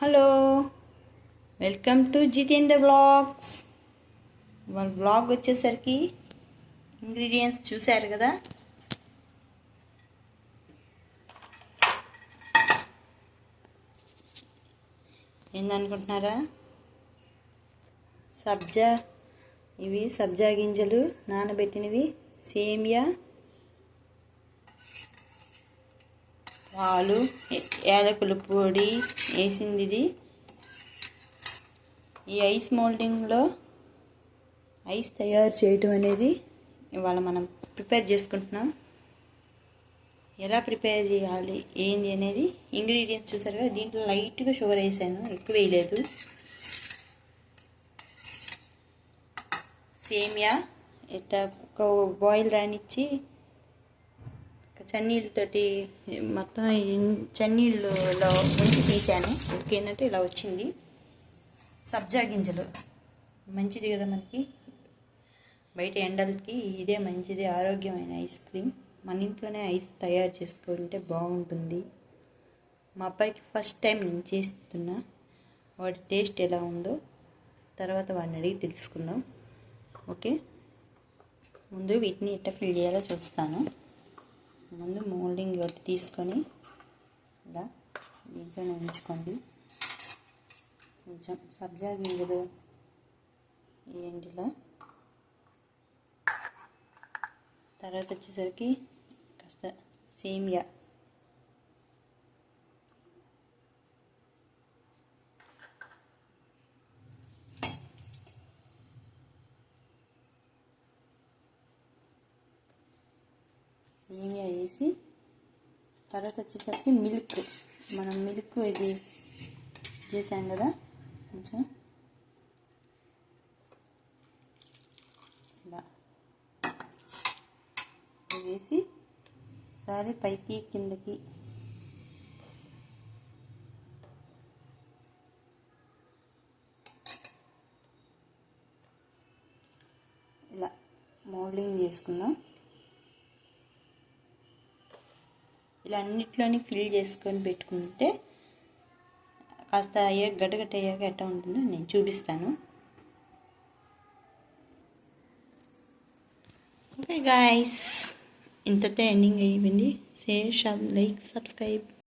Hello. Welcome to Jitendra blogs. వాళ్ళ blog వచ్చేసరికి ingredients చూశారు కదా? ఏందనుకుంటున్నారా? సబ్జా ఇవి సబ్జా గింజలు నానబెట్టినవి సేమియా పాలు యాలకుల పొడి వేసింది ఇది ఈ ఐస్ మోల్డింగ్లో ఐస్ తయారు చేయటం అనేది ఇవాళ మనం ప్రిపేర్ చేసుకుంటున్నాం. ఎలా ప్రిపేర్ చేయాలి ఏంది అనేది ఇంగ్రీడియంట్స్ చూసారు కదా దీంట్లో లైట్గా షుగర్ వేసాను ఎక్కువ వేయలేదు. సేమియా ఇట్లా ఒక బాయిల్ రానిచ్చి చన్నీళ్ళతోటి మొత్తం చన్నీళ్ళు చన్నీళ్ళలో ఉంచి తీసాను. ఇంకేంటంటే ఇలా వచ్చింది. సబ్జా గింజలు. మంచిది కదా మనకి. బయట ఎండలకి ఇదే మంచిది ఆరోగ్యమైన ఐస్ క్రీమ్. మన ఇంట్లోనే ఐస్ తయారు చేసుకుంటే బాగుంటుంది. మా అబ్బాయికి ఫస్ట్ టైం నేను చేస్తున్నా. వాడి టేస్ట్ ఎలా ఉందో తర్వాత వాడిని అడిగి తెలుసుకుందాం. ఓకే? ముందు వీటిని ఎట్లా ఫిల్ చేయాలో చూస్తాను. ముందు మోల్డింగ్ ఒకటి తీసుకొని ఇలా దీంట్లోనే ఉంచుకోండి. కొంచెం సబ్జా గింజలు వేయండి ఇలా. తర్వాత వచ్చేసరికి కాస్త సేమియా సేమియా వేసి తర్వాత వచ్చేసరికి మిల్క్ మనం మిల్క్ ఇది చేసాం కదా కొంచెం. ఇలా. వేసి ఒకసారి పైకి కిందకి. ఇలా మోల్డింగ్ చేసుకుందాం. ఇలా అన్నిట్లోని ఫిల్ చేసుకొని పెట్టుకుంటే కాస్త అయ్యాక గడ్డగట్ట అయ్యాక ఎట్లా ఉంటుందో నేను చూపిస్తాను. ఓకే గాయస్ ఇంతటే ఎండింగ్ అయిపోయింది. షేర్ షబ్ లైక్ సబ్స్క్రైబ్